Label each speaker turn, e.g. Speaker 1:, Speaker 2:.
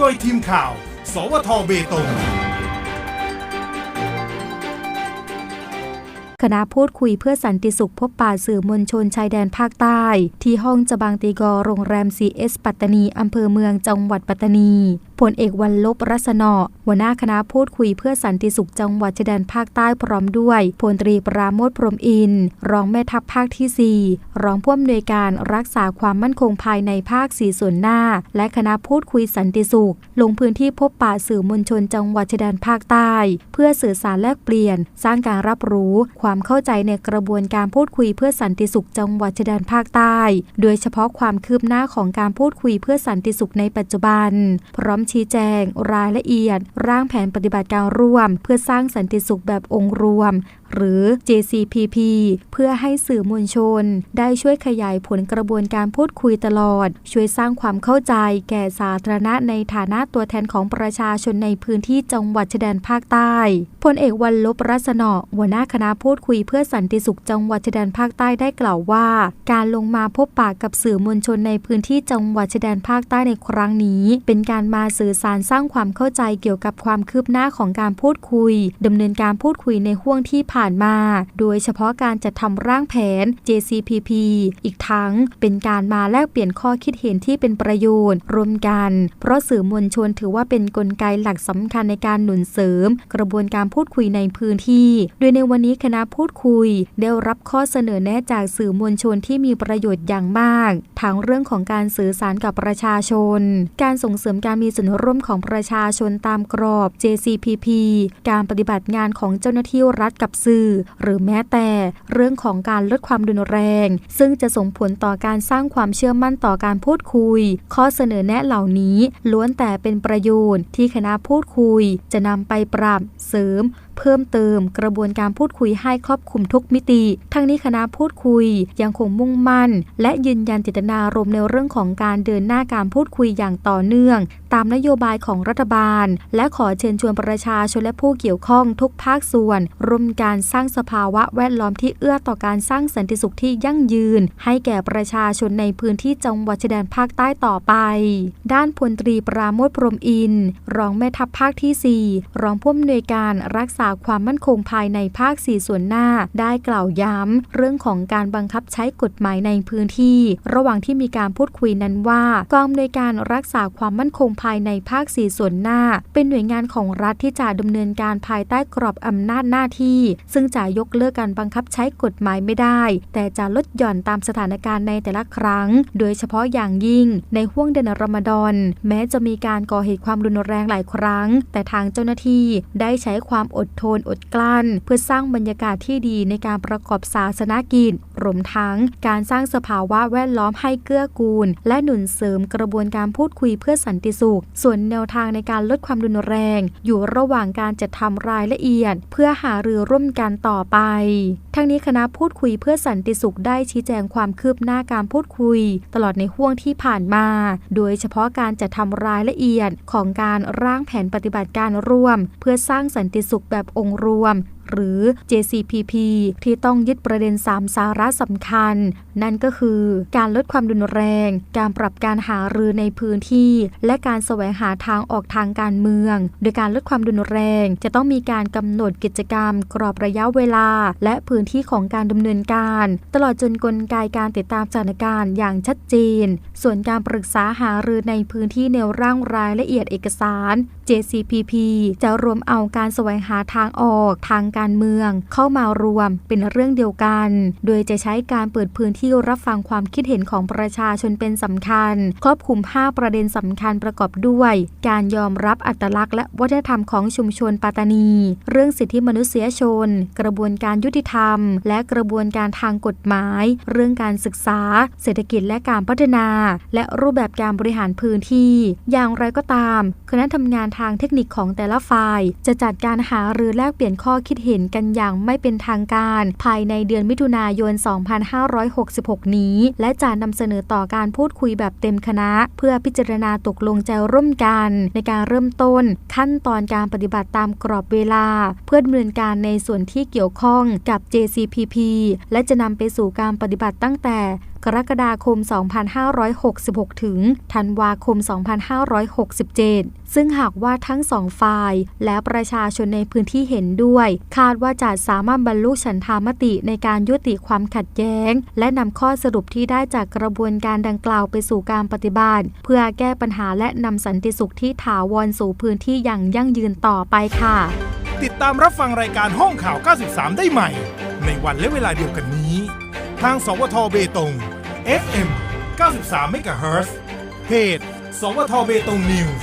Speaker 1: โดยทีมข่าว สวทเบตง
Speaker 2: คณะพูดคุยเพื่อสันติสุขพบป่าสื่อมวลชนชายแดนภาคใต้ ที่ห้องจบางตีกอโรงแรมซีเอสปัตตานี อำเภอเมืองจังหวัดปัตตานี พลเอกวันลบรัศนอหัวหน้าคณะพูดคุยเพื่อสันติสุขจังหวัดชายแดนภาคใต้พร้อมด้วยพลตรีปราโมทพรมอิน รองแม่ทัพภาคที่ 4 รองผู้อำนวยการรักษาความมั่นคงภายในภาคสี่ส่วนหน้า และคณะพูดคุยสันติสุข ลงพื้นที่พบป่าสื่อมวลชนจังหวัดชายแดนภาคใต้ เพื่อสื่อสารแลกเปลี่ยน สร้างการรับรู้ ความเข้าใจในกระบวนการพูดคุยเพื่อสันติสุขจังหวัดชายแดนภาคใต้ โดยเฉพาะความคืบหน้าของการพูดคุยเพื่อสันติสุขในปัจจุบัน พร้อมชี้แจง รายละเอียด ร่างแผนปฏิบัติการร่วม เพื่อสร้างสันติสุขแบบองค์รวมหรือ JCPP เพื่อให้สื่อมวลชน ได้ช่วยขยายผลกระบวนการพูดคุยตลอด ช่วยสร้างความเข้าใจแก่สาธารณะในฐานะตัวแทนของประชาชนในพื้นที่จังหวัดชายแดนภาคใต้พลเอกวันลบรัศนอหัวหน้าคณะพูดคุยเพื่อสันติสุขจังหวัดชายแดนภาคใต้ได้กล่าวว่า การลงมาพบปากกับสื่อมวลชนในพื้นที่จังหวัดชายแดนภาคใต้ในครั้งนี้ เป็นการมาสื่อสารสร้างความเข้าใจเกี่ยวกับความคืบหน้าของการพูดคุยดำเนินการพูดคุยในห่วงที่ผ่านมา โดยเฉพาะการจัดทำร่างแผน JCPP อีกทั้งเป็นการมาแลกเปลี่ยนข้อคิดเห็นที่เป็นประโยชน์รวมกัน เพราะสื่อมวลชนถือว่าเป็นนกลไกหลักสำคัญในการหนุนเสริม กระบวนการพูดคุยในพื้นที่ โดยในวันนี้คณะพูดคุย ได้รับข้อเสนอแนะจากสื่อมวลชนที่มีประโยชน์อย่างมาก ทั้งเรื่องของการสื่อสารกับประชาชน การส่งเสริมการมีส่วนร่วมของประชาชนตามกรอบ JCPP การปฏิบัติงานของเจ้าหน้าที่รัฐกับสื่อหรือแม้แต่เรื่องของการลดความรุนแรง ซึ่งจะส่งผลต่อการสร้างความเชื่อมั่นต่อการพูดคุย ข้อเสนอแนะเหล่านี้ล้วนแต่เป็นประโยชน์ที่คณะพูดคุย จะนำไปปรับเสริม เพิ่มเติมกระบวนการพูดคุยให้ครอบคลุมทุกมิติ ทั้งนี้คณะพูดคุยยังคงมุ่งมั่น และยืนยันเจตนารมณ์ในเรื่องของการเดินหน้าการพูดคุยอย่างต่อเนื่อง ตามนโยบายของรัฐบาล และขอเชิญชวนประชาชนและผู้เกี่ยวข้องทุกภาคส่วน ร่วมการสร้างสภาวะแวดล้อมที่เอื้อต่อการสร้างสันติสุขที่ยั่งยืน ให้แก่ประชาชนในพื้นที่จังหวัดชายแดนภาคใต้ต่อไป ด้านพลตรีปราโมทพรมอินร์รองแม่ทัพภาคที่ 4 รองผู้อำนวยการรักษาความมั่นคงภายในภาค 4 ส่วนหน้า ได้กล่าวย้ำเรื่องของการบังคับใช้กฎหมายในพื้นที่ ระหว่างที่มีการพูดคุยนั้นว่ากองอำนวยการรักษาความมั่นคงภายในภาค 4 ส่วนหน้า เป็นหน่วยงานของรัฐที่จะดำเนินการภายใต้กรอบอำนาจหน้าที่ ซึ่งจะยกเลิกการบังคับใช้กฎหมายไม่ได้ แต่จะลดหย่อนตามสถานการณ์ในแต่ละครั้ง โดยเฉพาะอย่างยิ่ง ในห่วงเดือนรอมฎอนแม้จะมีการก่อเหตุความรุนแรงหลายครั้ง แต่ทางเจ้าหน้าที่ได้ใช้ความอดทนอดกลั้น เพื่อสร้างบรรยากาศที่ดีในการประกอบศาสนกิจรวมทั้งการสร้างสภาวะแวดล้อมให้เกื้อกูล และหนุนเสริมกระบวนการพูดคุยเพื่อสันติสุข ส่วนแนวทางในการลดความรุนแรง อยู่ระหว่างการจัดทำรายละเอียด เพื่อหารือร่วมกันต่อไป ทั้งนี้คณะพูดคุยเพื่อสันติสุขได้ชี้แจงความคืบหน้าการพูดคุย ตลอดในห่วงที่ผ่านมา โดยเฉพาะการจัดทำรายละเอียดของการร่างแผนปฏิบัติการร่วม เพื่อสร้างสันติสุขแบบแบบองค์รวม หรือ JCPP ที่ต้องยึดประเด็น 3 สาระสำคัญ นั่นก็คือการลดความรุนแรง การปรับการหารือในพื้นที่ และการแสวงหาทางออกทางการเมือง โดยการลดความรุนแรง จะต้องมีการกำหนดกิจกรรม กรอบระยะเวลา และพื้นที่ของการดำเนินการ ตลอดจนกลไกการติดตามสถานการณ์อย่างชัดเจน ส่วนการปรึกษาหารือในพื้นที่แนวร่างรายละเอียดเอกสาร JCPP จะรวมเอาการแสวงหาทางออกทางการเมือง เข้ามารวมเป็นเรื่องเดียวกัน โดยจะใช้การเปิดพื้นที่รับฟังความคิดเห็นของประชาชนเป็นสำคัญ ครอบคลุม 5 ประเด็นสำคัญประกอบด้วย การยอมรับอัตลักษณ์และวัฒนธรรมของชุมชนปัตตานี เรื่องสิทธิมนุษยชน กระบวนการยุติธรรม และกระบวนการทางกฎหมาย เรื่องการศึกษา เศรษฐกิจและการพัฒนา และรูปแบบการบริหารพื้นที่ อย่างไรก็ตาม คณะทำงานทางเทคนิคของแต่ละฝ่าย จะจัดการหาหรือแลกเปลี่ยนข้อคิดเห็นกันอย่างไม่เป็นทางการ ภายในเดือนมิถุนายน 2566 นี้ และจะนำเสนอต่อการพูดคุยแบบเต็มคณะ เพื่อพิจารณาตกลงใจร่วมกัน ในการเริ่มต้น ขั้นตอนการปฏิบัติตามกรอบเวลา เพื่อดำเนินการในส่วนที่เกี่ยวข้องกับ JCPP และจะนำไปสู่การปฏิบัติตั้งแต่กรกฎาคม 2566 ถึง ธันวาคม 2567 ซึ่งหากว่าาทั้งสองฝ่าย และประชาชนในพื้นที่เห็นด้วย คาดว่าจะสามารถบรรลุฉันทามติในการยุติความขัดแย้ง และนำข้อสรุปที่ได้จากกระบวนการดังกล่าวไปสู่การปฏิบัติเพื่อแก้ปัญหาและนำสันติสุขที่ถาวรสู่พื้นที่อย่างยั่งยืนต่อไปค่ะ
Speaker 1: ติดตามรับฟังรายการห้องข่าว 93 ได้ใหม่ ในวันและเวลาเดียวกันนี้ ทาง สวทเบตง FM 93 MHz เพจ สวทเบตง News